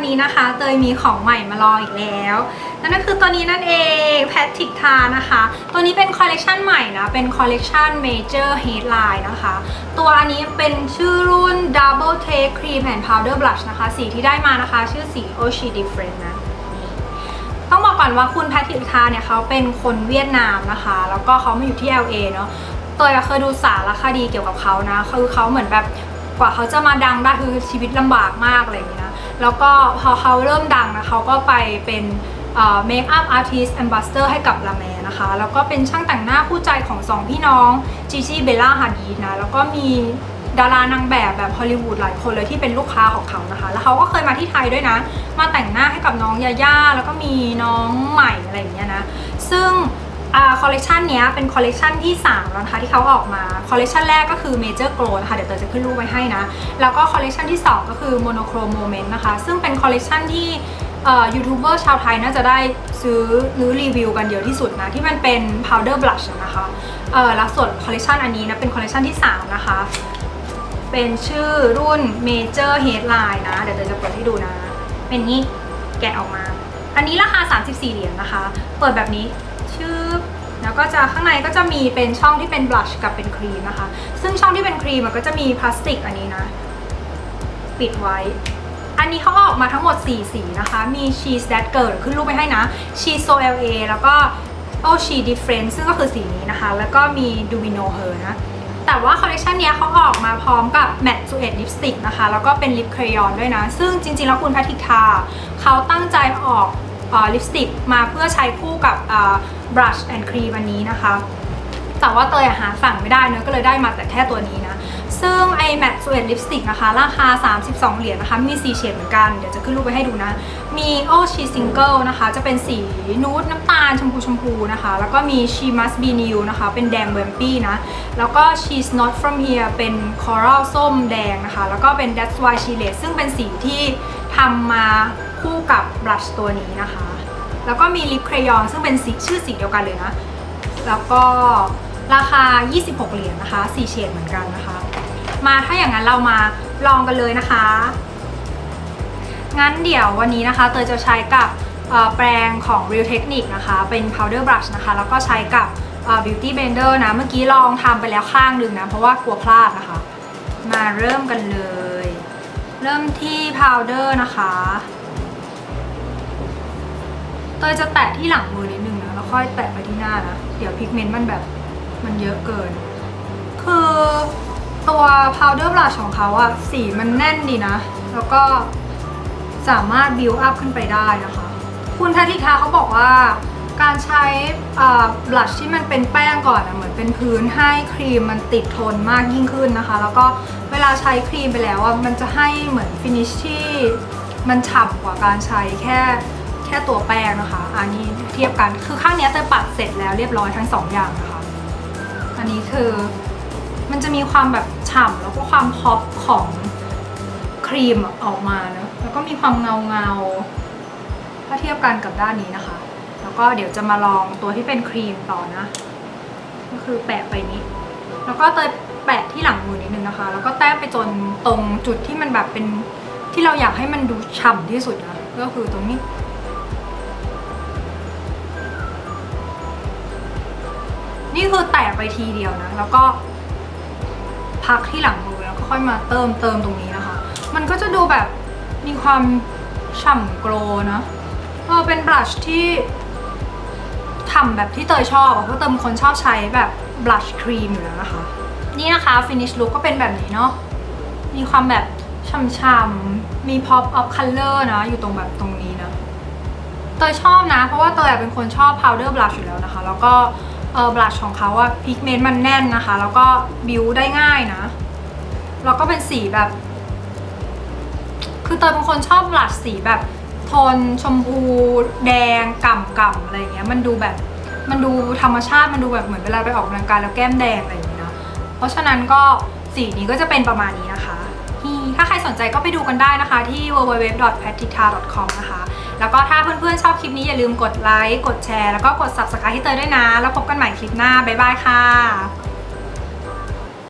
วันนี้นะคะ เตยมีของใหม่มาลออีกแล้ว นั่นก็คือตัวนี้นั่นเองแพทริกทานะคะ ตัวนี้เป็นคอลเลกชันใหม่นะ เป็นคอลเลกชัน Major Headline นะคะ ตัวอันนี้เป็นชื่อรุ่น Double Take Cream and Powder Blush นะคะ สีที่ได้มานะคะ ชื่อสี Oshi Different นะต้องบอกก่อนว่าคุณแพทริกทาเนี่ยเขาเป็นคนเวียดนามนะคะ แล้วก็เขามาอยู่ที่ LA เนาะเตยเคยดูสารคดีเกี่ยวกับเขานะคือเขาเหมือนแบบกว่าเขาจะมาดังได้คือชีวิตลำบากมากอะไรอย่างนี้นะ แล้วก็พอเขาเริ่มดังนะเขาก็ไปเป็นเมคอัพอาร์ติสต์แอมบาสเตอร์ให้กับลาแมนะคะ แล้วก็เป็นช่างแต่งหน้าคู่ใจของสองพี่น้องจีจีเบลล่าฮาดีนะ แล้วก็มีดารานางแบบแบบฮอลลีวูดหลายคนเลยที่เป็นลูกค้าของเขานะคะ แล้วเขาก็เคยมาที่ไทยด้วยนะ มาแต่งหน้าให้กับน้องยาย่าแล้วก็มีน้องใหม่อะไรอย่างเงี้ยนะ ซึ่ง คอลเลกชันนี้เป็นคอลเลกชันที่3แล้วนะคะที่เขาออกมาคอลเลกชันแรกก็คือ Major Glow นะคะเดี๋ยวเตยจะขึ้นรูปไว้ให้นะ แล้วก็คอลเลกชันที่ 2 ก็คือ Monochrome Moment นะคะ ซึ่งเป็นคอลเลกชันที่ยูทูบเบอร์ชาวไทยน่าจะได้ซื้อหรือรีวิวกันเยอะที่สุดนะ ที่มันเป็น powder blush นะคะแล้วส่วนคอลเลกชันอันนี้นะ เป็นคอลเลกชันที่ 3 นะคะ เป็นชื่อรุ่น Major Headline นะ เดี๋ยวเตยจะเปิดให้ดูนะ เป็นนี้แกะออกมา อันนี้ราคา 34 เหรียญนะคะ เปิดแบบนี้ แล้วก็จะข้างในก็จะมีเป็นช่องที่เป็นบลัชกับเป็นครีมนะคะ ซึ่งช่องที่เป็นครีมมันก็จะมีพลาสติกอันนี้นะ ปิดไว้ อันนี้เขาออกมาทั้งหมด 4 สีนะคะ มี Cheese That Girl ขึ้นรูปไปให้นะ Cheese So LA แล้วก็ Oh She Different ซึ่งก็คือสีนี้นะคะ แล้วก็มี Do We Know Her นะแต่ว่าคอลเลคชันนี้เขาออกมาพร้อมกับแมตต์ซูเอตลิปสติกนะคะ แล้วก็เป็นลิปครยอนด้วยนะ ซึ่งจริงๆ แล้วคุณแพทริกทาเขาตั้งใจออก ลิปสติกมาเพื่อใช้คู่กับบรัชแอนด์ครีมอันนี้นะคะ แต่ว่าเตยหาสั่งไม่ได้เนอะก็เลยได้มาแต่แค่ตัวนี้นะ ซึ่งไอแมตสเวตลิปสติกนะคะ ราคา 32 เหรียญนะคะ มี 4 เฉดเหมือนกัน เดี๋ยวจะขึ้นรูปไปให้ดูนะ มีโอชีซิงเกิลนะคะ จะเป็นสีนูดน้ำตาลชมพูชมพูนะคะ แล้วก็มี She Must Be New นะคะ เป็นแดงเวมปี้นะ แล้วก็ She's Not From Here เป็นคอรัลส้มแดงนะคะ แล้วก็เป็น That's Why She Late ซึ่งเป็นสีที่ทำมา คู่กับบลัชตัวนี้นะคะ แล้วก็มีลิปเครยอนซึ่งเป็นสีชื่อสีเดียวกันเลยนะ แล้วก็ราคา 26 เหรียญนะคะ4เฉดเหมือนกันนะคะ มาถ้าอย่างนั้นเรามาลองกันเลยนะคะ งั้นเดี๋ยววันนี้นะคะ เตยจะใช้กับแปรงของ Real Technique นะคะ เป็น powder brush นะคะ แล้วก็ใช้กับ beauty blender นะ เมื่อกี้ลองทำไปแล้วข้างหนึ่งนะ เพราะว่ากลัวพลาดนะคะ มาเริ่มกันเลย เริ่มที่ powder นะคะ เตยจะแตะที่หลังมือนิดนึงนะแล้วค่อยแตะไปที่หน้านะ เดี๋ยวพิกเมนต์มันแบบมันเยอะเกิน คือตัว powder blush ของเขาอะสีมันแน่นดีนะ แล้วก็สามารถ build up ขึ้นไปได้นะคะ คุณทัติคาเขาบอกว่าการใช้บลัชที่มันเป็นแป้งก่อนอะเหมือนเป็นพื้นให้ครีมมันติดทนมากยิ่งขึ้นนะคะ แล้วก็เวลาใช้ครีมไปแล้วอะมันจะให้เหมือนฟินิชที่มันฉ่ำกว่าการใช้แค่ ค่ตัวแป้งนะคะ อันนี้เทียบกันคือข้างนี้เตยปัดเสร็จแล้วเรียบร้อยทั้งสองอย่างนะคะ อันนี้คือมันจะมีความแบบฉ่ำแล้วก็ความพอปของครีมออกมาเนอะแล้วก็มีความเงาเงาถ้าเทียบกันกับด้านนี้นะคะ แล้วก็เดี๋ยวจะมาลองตัวที่เป็นครีมต่อนะ ก็คือแปะไปนี้แล้วก็เตยแปะที่หลังมือนิดนึงนะคะ แล้วก็แต้มไปจนตรงจุดที่มันแบบเป็นที่เราอยากให้มันดูฉ่ำที่สุดนะก็คือตรงนี้ นี่คือแตะไปทีเดียวนะ แล้วก็ พักที่หลังมือแล้วก็ค่อยมาเติมเติมตรงนี้นะคะ มันก็จะดูแบบมีความฉ่ำโกลนะเออเป็นบลัชที่ทำแบบที่เตยชอบเพราะเติมคนชอบใช้แบบบลัชครีมอยู่แล้วนะคะ นี่นะคะ finish look ก็เป็นแบบนี้เนาะมีความแบบช่ำๆมี pop of color นะ อยู่ตรงแบบตรงนี้นะ เตยชอบนะ เพราะว่าเตยเป็นคนชอบ powder blush อยู่แล้วนะคะ แล้วก็ เออบลัชของเขาอะพิกเมนต์มันแน่นนะคะ แล้วก็บิวได้ง่ายนะ แล้วก็เป็นสีแบบ คือเตยเป็นคนชอบบลัชสีแบบโทนชมพูแดงก่ำก่ำอะไรอย่างเงี้ย มันดูแบบมันดูธรรมชาติมันดูแบบเหมือนเวลาไปออกกำลังกายแล้วแก้มแดงอะไรอย่างเงี้ยนะเพราะฉะนั้นก็สีนี้ก็จะเป็นประมาณนี้นะคะ ถ้าใครสนใจก็ไปดูกันได้นะคะที่ www.patrita.com นะคะ แล้วก็ถ้าเพื่อนๆชอบคลิปนี้อย่าลืมกดไลค์ กดแชร์ แล้วก็กด subscribe ให้เตยด้วยนะ แล้วพบกันใหม่คลิปหน้า บ๊ายบายค่ะ